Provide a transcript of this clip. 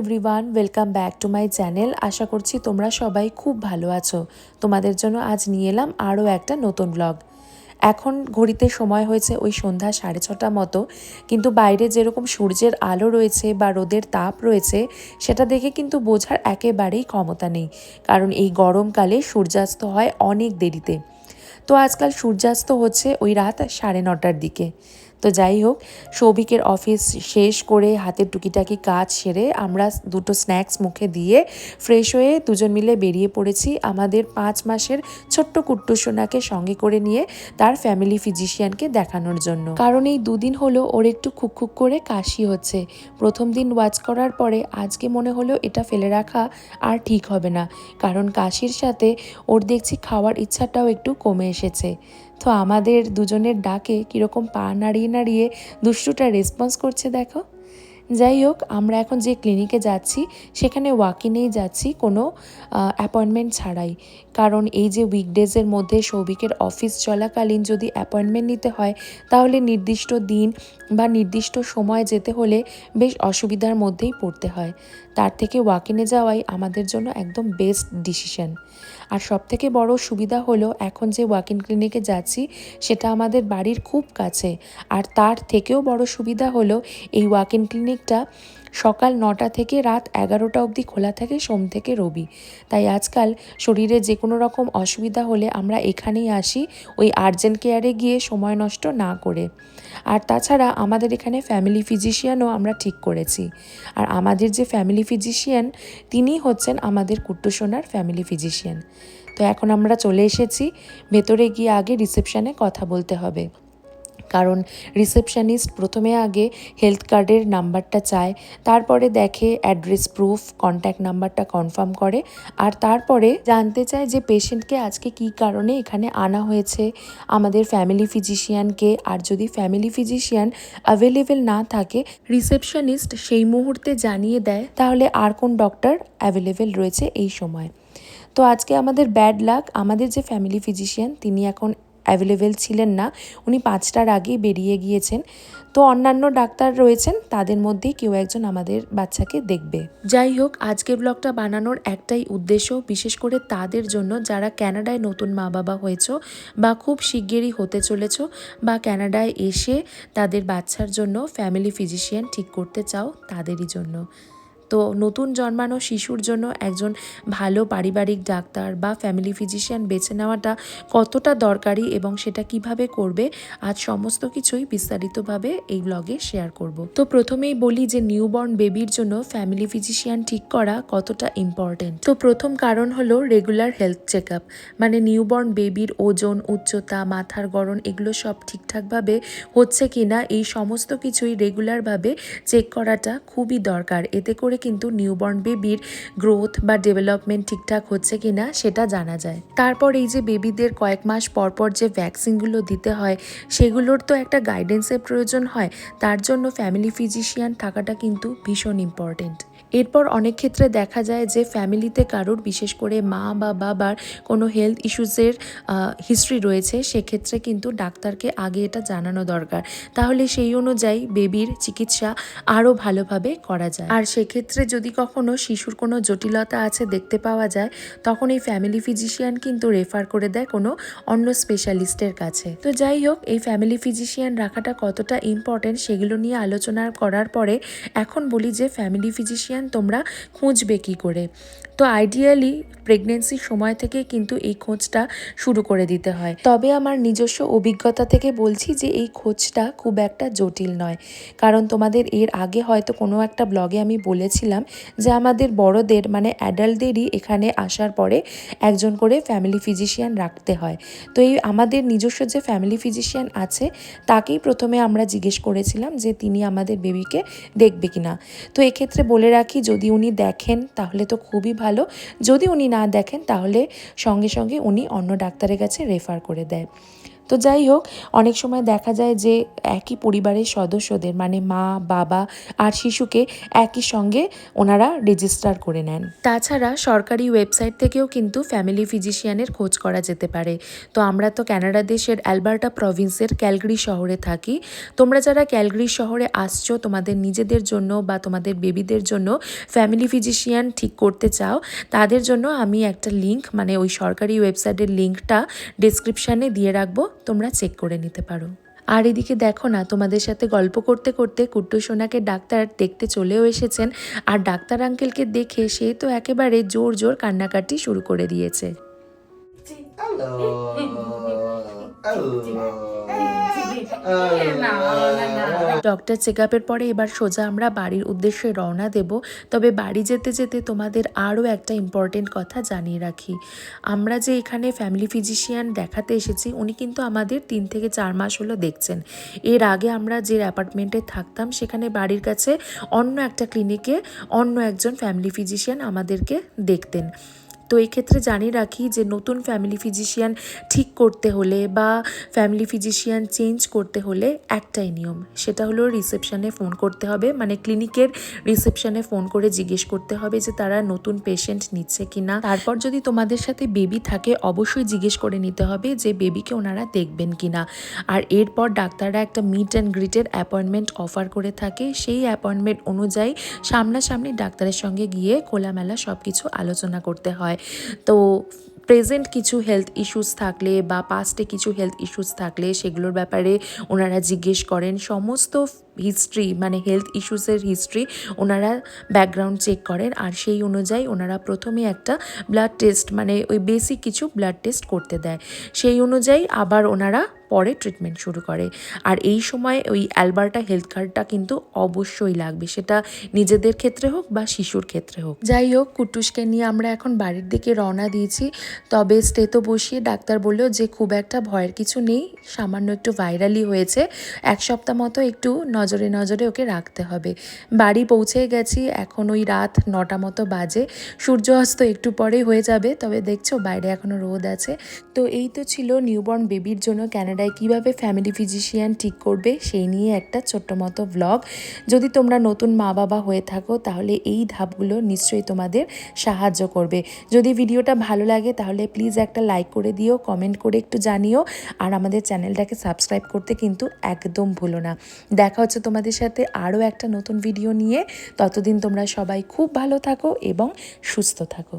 Everyone welcome back to my channel আশা করছি তোমরা সবাই খুব ভালো আছো। তোমাদের জন্য আজ নিয়ে এলাম আরও একটা নতুন ব্লগ এখন ঘড়িতে সময় হয়েছে ওই সন্ধ্যা সাড়ে ছটা মতো, কিন্তু বাইরে যেরকম সূর্যের আলো রয়েছে বা রোদের তাপ রয়েছে, সেটা দেখে কিন্তু বোঝার একেবারেই ক্ষমতা নেই, কারণ এই গরমকালে সূর্যাস্ত হয় অনেক দেরিতে। তো আজকাল সূর্যাস্ত হচ্ছে ওই রাত সাড়ে নটার দিকে। তো যাই হোক, সৌভিকের অফিস শেষ করে হাতের টুকিটাকি কাজ সেরে আমরা দুটো স্ন্যাক্স মুখে দিয়ে ফ্রেশ হয়ে দুজন মিলে বেরিয়ে পড়েছি আমাদের পাঁচ মাসের ছোট্ট কুট্টু সোনাকে সঙ্গে করে নিয়ে তার ফ্যামিলি ফিজিশিয়ানকে দেখানোর জন্য। কারণ এই দুদিন হলো ওর একটু খুকখুক করে কাশি হচ্ছে। প্রথম দিন ওয়াচ করার পরে আজকে মনে হলো এটা ফেলে রাখা আর ঠিক হবে না। কারণ কাশির সাথে ওর দেখছি খাওয়ার ইচ্ছাটাও একটু কমে এসেছে। তো আমাদের দুজনের ডাকে কীরকম পা নাড়িয়ে নাড়িয়ে দুষ্টুটা রেসপন্স করছে দেখো। যাই হোক, আমরা এখন যে ক্লিনিকে যাচ্ছি, সেখানে ওয়াকিনেই যাচ্ছি কোনো অ্যাপয়েন্টমেন্ট ছাড়াই। কারণ এই যে উইকডেজের মধ্যে সৌভিকের অফিস চলাকালীন যদি অ্যাপয়েন্টমেন্ট নিতে হয়, তাহলে নির্দিষ্ট দিন বা নির্দিষ্ট সময় যেতে হলে বেশ অসুবিধার মধ্যেই পড়তে হয়। তার থেকে ওয়াকিনে যাওয়াই আমাদের জন্য একদম বেস্ট ডিসিশন আর সবথেকে বড় সুবিধা হলো, এখন যে ওয়াকিং ক্লিনিকে যাচ্ছি, সেটা আমাদের বাড়ির খুব কাছে। আর তার থেকেও বড় সুবিধা হলো, এই ওয়াকিং ক্লিনিকটা সকাল নটা থেকে রাত এগারোটা অবধি খোলা থাকে, সোম থেকে রবি। তাই আজকাল শরীরে যে কোনো রকম অসুবিধা হলে আমরা এখানেই আসি, ওই আর্জেন্ট কেয়ারে গিয়ে সময় নষ্ট না করে। আর তাছাড়া আমাদের এখানে ফ্যামিলি ফিজিশিয়ানও আমরা ঠিক করেছি। আর আমাদের যে ফ্যামিলি ফিজিশিয়ান তিনি হচ্ছেন আমাদের কুট্টুসোনার ফ্যামিলি ফিজিশিয়ান তো এখন আমরা চলে এসেছি, ভেতরে গিয়ে আগে রিসেপশানে কথা বলতে হবে। কারণ রিসেপশানিস্ট প্রথমে আগে হেলথ কার্ডের নাম্বারটা চায়, তারপরে দেখে অ্যাড্রেস প্রুফ, কন্ট্যাক্ট নাম্বারটা কনফার্ম করে, আর তারপরে জানতে চায় যে পেশেন্টকে আজকে কী কারণে এখানে আনা হয়েছে। আমাদের ফ্যামিলি ফিজিশিয়ানকে, আর যদি ফ্যামিলি ফিজিশিয়ান অ্যাভেলেবেল না থাকে, রিসেপশনিস্ট সেই মুহূর্তে জানিয়ে দেয়, তাহলে আর কোন ডক্টর অ্যাভেলেবেল রয়েছে এই সময়। তো আজকে আমাদের ব্যাড লাক, আমাদের যে ফ্যামিলি ফিজিশিয়ান, তিনি এখন অ্যাভেলেবেল ছিলেন না। উনি পাঁচটার আগেই বেরিয়ে গিয়েছেন। তো অন্যান্য ডাক্তার রয়েছেন, তাদের মধ্যেই কেউ একজন আমাদের বাচ্চাকে দেখবে। যাই হোক আজকে ব্লগটা বানানোর একটাই উদ্দেশ্য, বিশেষ করে তাদের জন্য, যারা ক্যানাডায় নতুন মা বাবা হয়েছ বা খুব শিগগিরই হতে চলেছ বা ক্যানাডায় এসে তাদের বাচ্চার জন্য ফ্যামিলি ফিজিশিয়ান ঠিক করতে চাও, তাদেরই জন্য। তো নতুন জন্মানো শিশুর জন্য একজন ভালো পারিবারিক ডাক্তার বা ফ্যামিলি ফিজিশিয়ান বেছে নেওয়াটা কতটা দরকারি এবং সেটা কীভাবে করবে, আজ সমস্ত কিছুই বিস্তারিতভাবে এই ব্লগে শেয়ার করব। তো প্রথমেই বলি যে নিউবর্ন বেবির জন্য ফ্যামিলি ফিজিশিয়ান ঠিক করা কতটা ইম্পর্টেন্ট তো প্রথম কারণ হলো রেগুলার হেলথ চেক মানে নিউবর্ন বেবির ওজন, উচ্চতা, মাথার গড়ন এগুলো সব ঠিকঠাকভাবে হচ্ছে কিনা, এই সমস্ত কিছুই রেগুলারভাবে চেক করাটা খুবই দরকার। এতে করে করে কিন্তু নিউবর্ন বেবির গ্রোথ বা ডেভেলপমেন্ট ঠিকঠাক হচ্ছে কিনা সেটা জানা যায়। তারপর এই যে বেবিদের কয়েক মাস পরপর যে ভ্যাকসিনগুলো দিতে হয়, সেগুলোর তো একটা গাইডেন্সের প্রয়োজন হয়। তার জন্য ফ্যামিলি ফিজিশিয়ান থাকাটা কিন্তু ভীষণ ইম্পর্টেন্ট এরপর অনেক ক্ষেত্রে দেখা যায় যে ফ্যামিলিতে কারোর, বিশেষ করে মা বা বাবার কোনো হেলথ ইস্যুসের হিস্ট্রি রয়েছে, সেক্ষেত্রে কিন্তু ডাক্তারকে আগে এটা জানানো দরকার। তাহলে সেই অনুযায়ী বেবির চিকিৎসা আরও ভালোভাবে করা যায়। আর সেক্ষেত্রে যদি কখনো শিশুর কোনো জটিলতা আছে দেখতে পাওয়া যায়, তখন এই ফ্যামিলি ফিজিশিয়ান কিন্তু রেফার করে দেয় কোনো অন্য স্পেশালিস্টের কাছে। তো যাই হোক, এই ফ্যামিলি ফিজিশিয়ান রাখাটা কতটা ইম্পর্টেন্ট সেগুলো নিয়ে আলোচনা করার পরে এখন বলি যে ফ্যামিলি ফিজিশিয়ান তোমরা খুঁজবে কী করে। তো আইডিয়ালি প্রেগনেন্সির সময় থেকে কিন্তু এই খোঁজটা শুরু করে দিতে হয়। তবে আমার নিজস্ব অভিজ্ঞতা থেকে বলছি যে এই খোঁজটা খুব একটা জটিল নয়। কারণ তোমাদের এর আগে হয়তো কোনো একটা ব্লগে আমি বলেছিলাম যে আমাদের বড়দের মানে অ্যাডাল্টদেরই এখানে আসার পরে একজন করে ফ্যামিলি ফিজিশিয়ান রাখতে হয়। তো এই আমাদের নিজস্ব যে ফ্যামিলি ফিজিশিয়ান আছে, তাকেই প্রথমে আমরা জিজ্ঞেস করেছিলাম যে তিনি আমাদের বেবিকে দেখবে কিনা। তো এক্ষেত্রে বলে রাখি, যদি উনি দেখেন তাহলে তো খুবই ভালো। যদি উনি না দেখেন তাহলে সঙ্গে সঙ্গে উনি অন্য ডাক্তারের কাছে রেফার করে দেয়। তো যাই হোক, অনেক সময় দেখা যায় যে একই পরিবারের সদস্যদের মানে মা, বাবা আর শিশুকে একই সঙ্গে ওনারা রেজিস্টার করে নেন। তাছাড়া সরকারি ওয়েবসাইট থেকেও কিন্তু ফ্যামিলি ফিজিশিয়ানের খোঁজ করা যেতে পারে। তো আমরা তো কানাডা দেশের অ্যালবার্টা প্রভিন্সের ক্যালগরি শহরে থাকি। তোমরা যারা ক্যালগরি শহরে আসছো, তোমাদের নিজেদের জন্য বা তোমাদের বেবিদের জন্য ফ্যামিলি ফিজিশিয়ান ঠিক করতে চাও, তাদের জন্য আমি একটা লিঙ্ক মানে ওই সরকারি ওয়েবসাইটের লিঙ্কটা ডিসক্রিপশানে দিয়ে রাখব। তোমরা চেক করে নিতে পারো। আর এদিকে দেখো না, তোমাদের সাথে গল্প করতে করতে কুট্টু সোনাকে ডাক্তার দেখতে চলেও এসেছেন। আর ডাক্তার আঙ্কেলকে দেখে সে তো একেবারে জোর জোর কান্নাকাটি শুরু করে দিয়েছে. ডক্টর চেক আপের পরে এবার সোজা আমরা বাড়ির উদ্দেশ্যে রওনা দেব। তবে বাড়ি যেতে যেতে তোমাদের আরও একটা ইম্পর্টেন্ট কথা জানিয়ে রাখি। আমরা যে এখানে ফ্যামিলি ফিজিশিয়ান দেখাতে এসেছি, উনি কিন্তু আমাদের তিন থেকে চার মাস হলো দেখছেন। এর আগে আমরা যে অ্যাপার্টমেন্টে থাকতাম, সেখানে বাড়ির কাছে অন্য একটা ক্লিনিকে অন্য একজন ফ্যামিলি ফিজিশিয়ান আমাদেরকে দেখতেন। তো এই ক্ষেত্রে জানিয়ে রাখি যে নতুন ফ্যামিলি ফিজিশিয়ান ঠিক করতে হলে বা ফ্যামিলি ফিজিশিয়ান চেঞ্জ করতে হলে একটাই নিয়ম, সেটা হলো রিসেপশানে ফোন করতে হবে। মানে ক্লিনিকের রিসেপশানে ফোন করে জিজ্ঞেস করতে হবে যে তারা নতুন পেশেন্ট নিচ্ছে কি না তারপর যদি তোমাদের সাথে বেবি থাকে, অবশ্যই জিজ্ঞেস করে নিতে হবে যে বেবিকে ওনারা দেখবেন কি না আর এরপর ডাক্তাররা একটা মিট অ্যান্ড গ্রিটের অ্যাপয়েন্টমেন্ট অফার করে থাকে। সেই অ্যাপয়েন্টমেন্ট অনুযায়ী সামনাসামনি ডাক্তারের সঙ্গে গিয়ে খোলামেলা সব কিছু আলোচনা করতে হয়। তো প্রেজেন্ট কিছু হেলথ ইস্যুস থাকলে বা পাস্টে কিছু হেলথ ইস্যুস থাকলে সেগুলোর ব্যাপারে ওনারা জিজ্ঞেস করেন। সমস্ত হিস্ট্রি মানে হেলথ ইস্যুসের হিস্ট্রি ওনারা ব্যাকগ্রাউন্ড চেক করেন আর সেই অনুযায়ী ওনারা প্রথমে একটা ব্লাড টেস্ট মানে ওই বেসিক কিছু ব্লাড টেস্ট করতে দেয়। সেই অনুযায়ী আবার ওনারা পরে ট্রিটমেন্ট শুরু করে। আর এই সময় ওই অ্যালবার্টা হেলথ কার্ডটা কিন্তু অবশ্যই লাগবে। সেটা নিজেদের ক্ষেত্রে হোক বা শিশুর ক্ষেত্রে হোক। যাই হোক, কুটুসকে নিয়ে আমরা এখন বাড়ির দিকে রওনা দিয়েছি। তবে স্টেতো বসিয়ে ডাক্তার বলল যে, খুব একটা ভয়ের কিছু নেই। সামান্য একটু ভাইরালি হয়েছে। এক সপ্তাহ মতো একটু নজরে নজরে ওকে রাখতে হবে। বাড়ি পৌঁছে গেছি, এখন ওই রাত নটা মতো বাজে। সূর্য অস্ত একটু পরেই হয়ে যাবে, তবে দেখছ বাইরে এখনও রোদ আছে। তো এই তো ছিল নিউবর্ন বেবির জন্য ক্যানাডায় কীভাবে ফ্যামিলি ফিজিশিয়ান ঠিক করবে, সেই নিয়ে একটা ছোট্ট মতো ব্লগ যদি তোমরা নতুন মা বাবা হয়ে থাকো, তাহলে এই ধাপগুলো নিশ্চয়ই তোমাদের সাহায্য করবে। যদি ভিডিওটা ভালো লাগে, তাহলে প্লিজ একটা লাইক করে দিও কমেন্ট করে একটু জানিও। আর আমাদের চ্যানেলটাকে সাবস্ক্রাইব করতে কিন্তু একদম ভুলো না। দেখা হচ্ছে তোমাদের সাথে আরও একটা নতুন ভিডিও নিয়ে। ততদিন তোমরা সবাই খুব ভালো থাকো এবং সুস্থ থাকো।